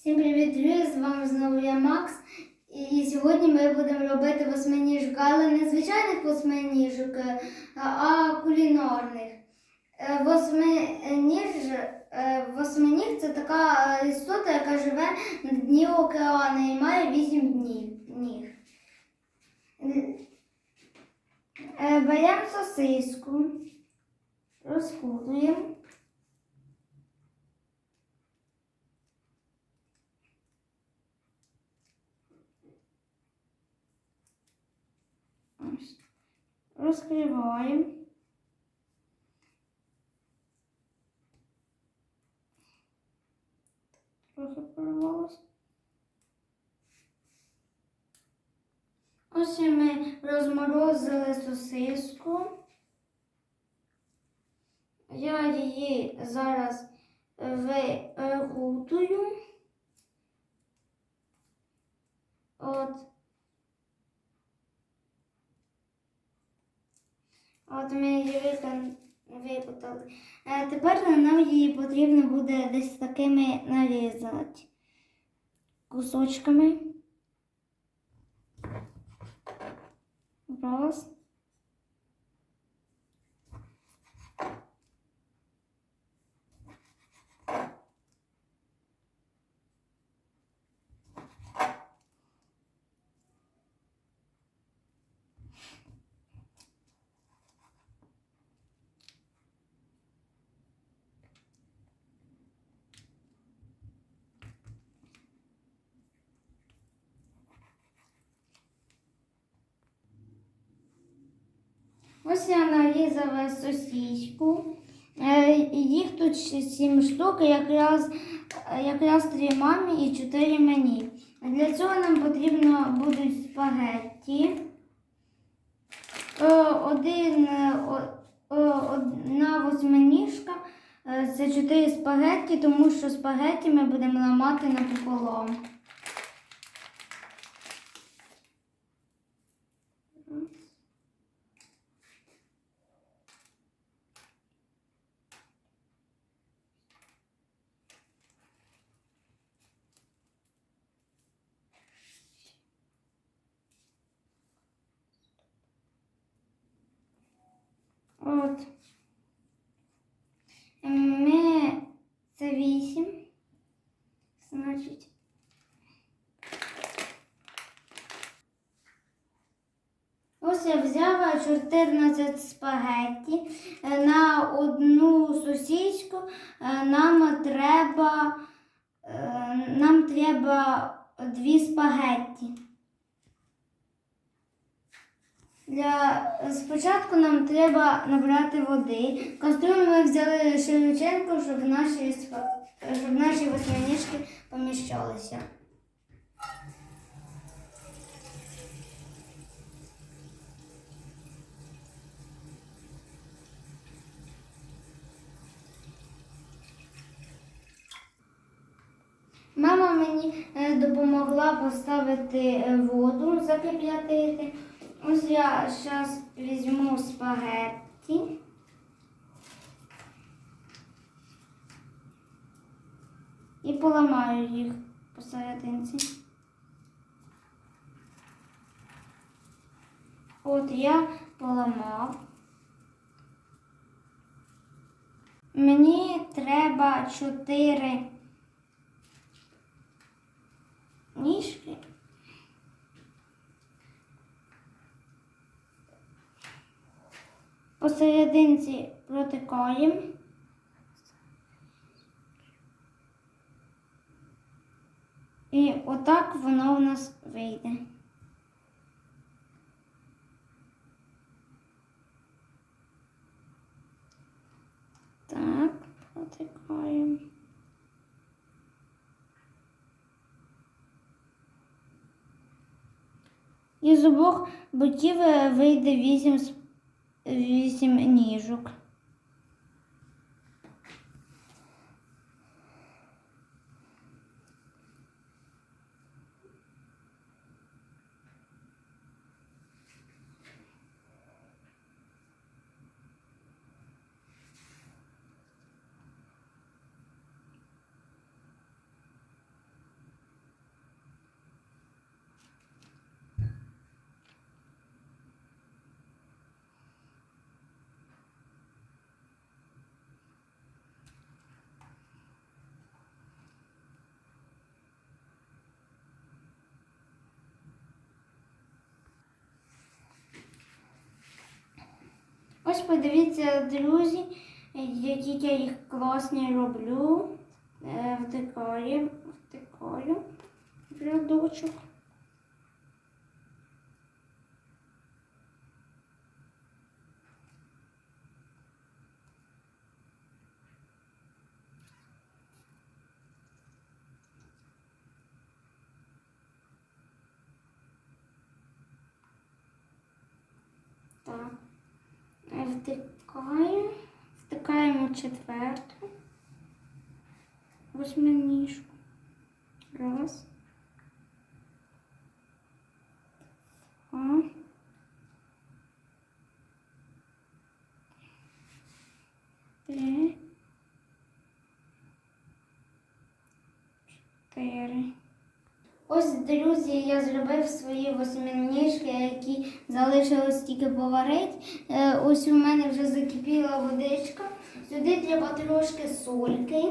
Всім привіт, друзі! З вами знову я Макс. І сьогодні ми будемо робити восьминіжок, але не звичайних восьминіжок, е, а кулінарних. Е, Восьминіж, е, восьминіг це така істота, яка живе на дні океану і має вісім днів. ніг. Беремо сосиску, розкутуємо. Ось. Розкриваємо. Трохи порвалося. Ось ми розморозили сосиску. Я її зараз викутую. От. От ми її випутали. А Тепер нам її потрібно буде десь такими нарізати кусочками. Раз. Ось я нарізала сосиску. Е, Їх тут сім штук, якраз, якраз три мамі і чотири мені. Для цього нам потрібно будуть спагетті. Е, Один, е, одна восьминіжка це чотири спагетті, тому що спагетті ми будемо ламати напополам. От. Ми це вісім. Значить. Ось я взяла 14 спагетті. Е, На одну сосиску е, нам треба, е, нам треба дві спагетті. Для спочатку нам треба набрати води. Кастрюлю ми взяли широченьку, щоб наші, щоб наші восьминіжки поміщалися. Мама мені е, допомогла поставити е, воду, закип'ятити. Ось я зараз візьму спагетті. І поламаю їх посерединці. От я поламав. Мені треба чотири ніжки. посерединці протикаємо. І отак воно в нас вийде. Так, протикаємо. І з обох боків е, вийде вісім з 8 ніжок. Ось подивіться, друзі, які я їх класні роблю. в декорі, в декорі. Так. Втикаємо, втикаємо четверту. Восьминіжку. Раз. Два. Три. Чотири. Ось, друзі, я зробив свої восьминіжки, які залишилось тільки поварити. Е, Ось у мене вже закипіла водичка. Сюди треба трошки сольки.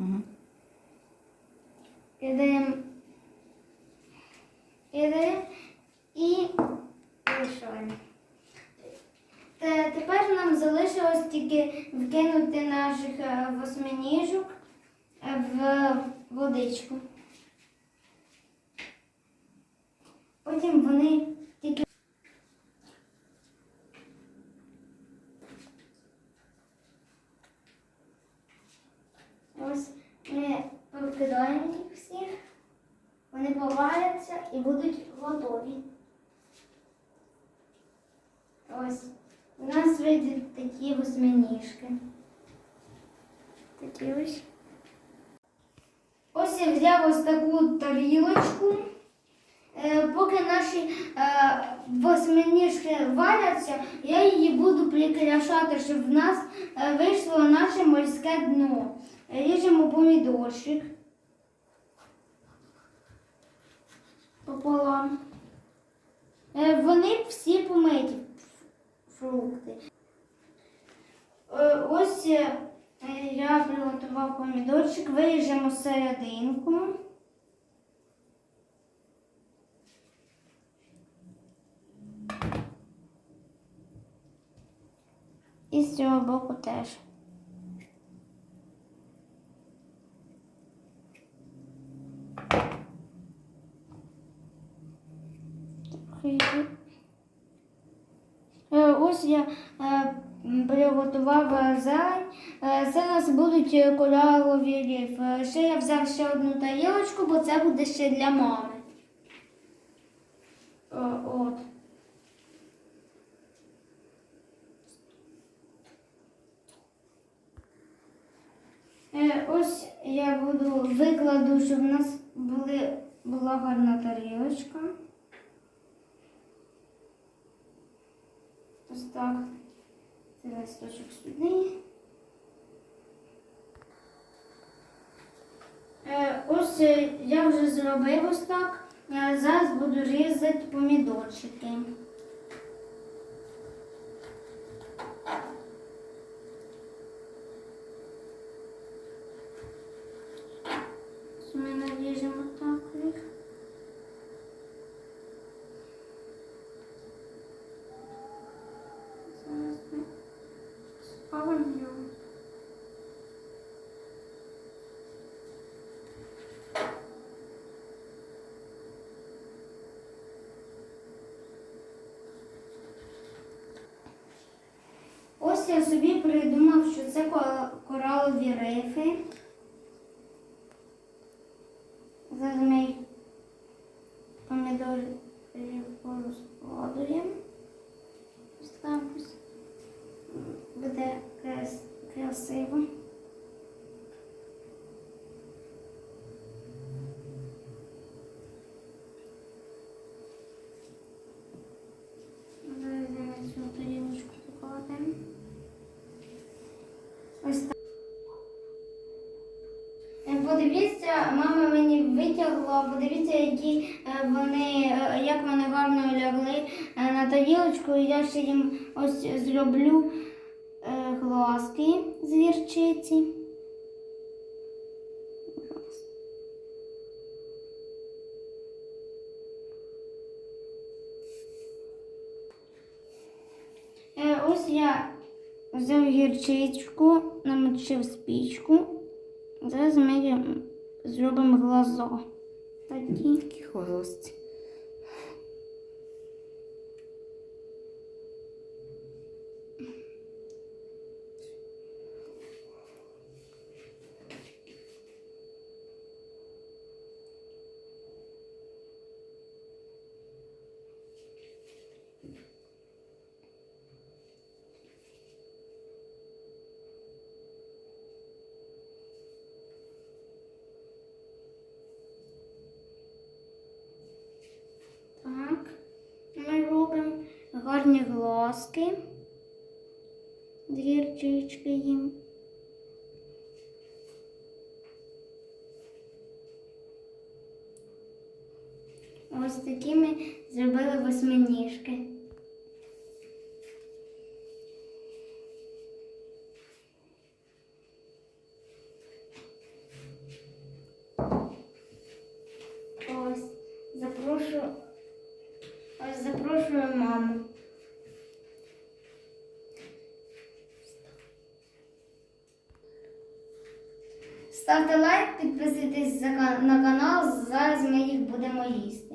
Угу. Кидаємо. Кидаємо і. Те- Тепер нам залишилось тільки вкинути наших е, восьминіжок е, в водичку. Потім вони тільки. Ось ми викидаємо поваряться і будуть готові. Ось у нас вийдуть такі восьминіжки. Такі ось. Ось я взяв ось таку тарілочку. Е, Поки наші е, восьминіжки варяться, я її буду прикрашати, щоб в нас е, вийшло наше морське дно. Ріжемо помідорчик пополам. Е, Вони всі помиті фрукти. Е, Ось е, я приготував помідорчик, виріжемо серединку. І з цього боку теж. Е, Ось я е, приготував е, у нас будуть коралові риф. Е, Ще я взяв ще одну тарілочку, бо це буде ще для мами. От. Ось я буду викладу, щоб в нас були, була гарна тарілочка. Так. Це листочок сюди. Е, Ось е, я вже зробив ось так. Я Зараз буду різати помідорчики. Ось Ми наріжемо так їх. Зараз ми спалимо його. Ось я собі придумав, що це коралові рифи. Зараз ми помідори порозкладуємо. Ось. Буде красиво. Зараз я на цю тарілочку покладемо. Ось так. Е, Подивіться, мама мені витягла, подивіться, які е, вони, е, як вони гарно лягли на тарілочку. Я ще їм ось зроблю глазки з гірчиці. Ось я взяв гірчичку, намочив спічку. Зараз ми зробимо глазо. Такі. Такі хвості. Так. Ми робимо гарні глазки. з їм. Ось такі ми зробили восьминіжки. Ось запрошую. Ось запрошую маму. Ставте лайк, підписуйтесь на канал. Зараз ми їх будемо їсти.